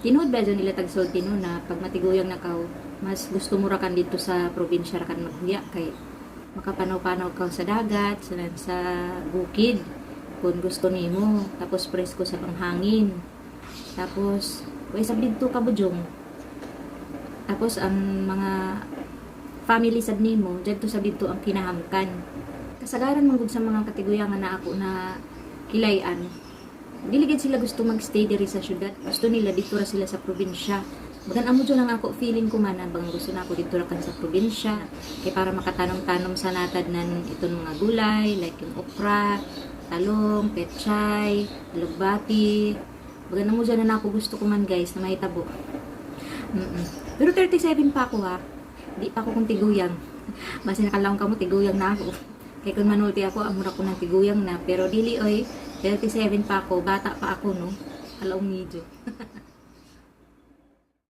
tinuod ba nila tagsulti no na pag matiguyang nakaw, mas gusto mo ra kan dito sa probinsya ra kan maghuya? Kay makapanaw-panaw ka sa dagat, sa, sa bukid kung gusto nimo. Tapos presko sa panghangin. Tapos way sa dito ka bujong. Tapos ang mga family sad nimo dito sa dito ang kinahamkan kasagaran man gud sa mga katiguyangan na ako na kilayan dili gid sila gusto magstay diri sa syudad gusto nila dito ra sila sa probinsya Bagan amo dyan lang ako feeling ko man bang gusto na ako dito ra kan sa probinsya kay para makatanom-tanom sa natad nan itong mga gulay like yung okra talong, petchay, alugbati. Baga na mo dyan na ako gusto ko man guys na may tabo. Mm-mm. Pero 37 pa ako ha. Di pa ako kung tiguyang. Basta nakalawang ka mo, tiguyang na ako. Kaya kung manulti ako, amura ko ng tiguyang na. Pero dili oy, 37 pa ako, bata pa ako no. Alaong medyo.